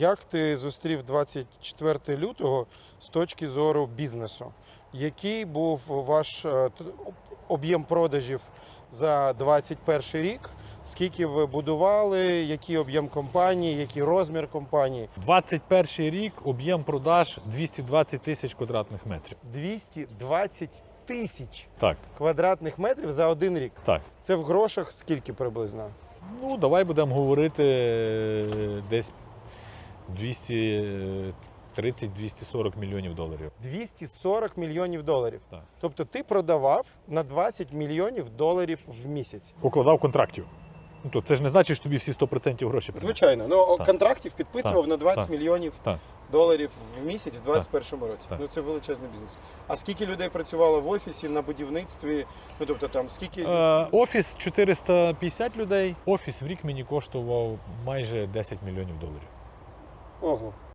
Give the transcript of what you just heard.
як ти зустрів 24 лютого з точки зору бізнесу? Який був ваш е, об'єм продажів за 21 рік? Скільки ви будували? Який об'єм компанії, який розмір компанії? 21 рік об'єм продаж 220 тисяч квадратних метрів. 220 тисяч Так, квадратних метрів за один рік. так. Це в грошах скільки приблизно? Ну, давай будемо говорити е, десь 230-240 мільйонів доларів. 240 мільйонів доларів. Так. Тобто ти продавав на 20 мільйонів доларів в місяць. Укладав контрактів. Ну, то це ж не значить, що тобі всі 100% гроші принесли. Звичайно, ну Так. контрактів підписував на 20 так, мільйонів так. доларів в місяць в 2021 році. так. Ну це величезний бізнес. А скільки людей працювало в офісі на будівництві? Ну тобто там скільки Е, офіс 450 людей. Офіс в рік мені коштував майже 10 мільйонів доларів. Ojo,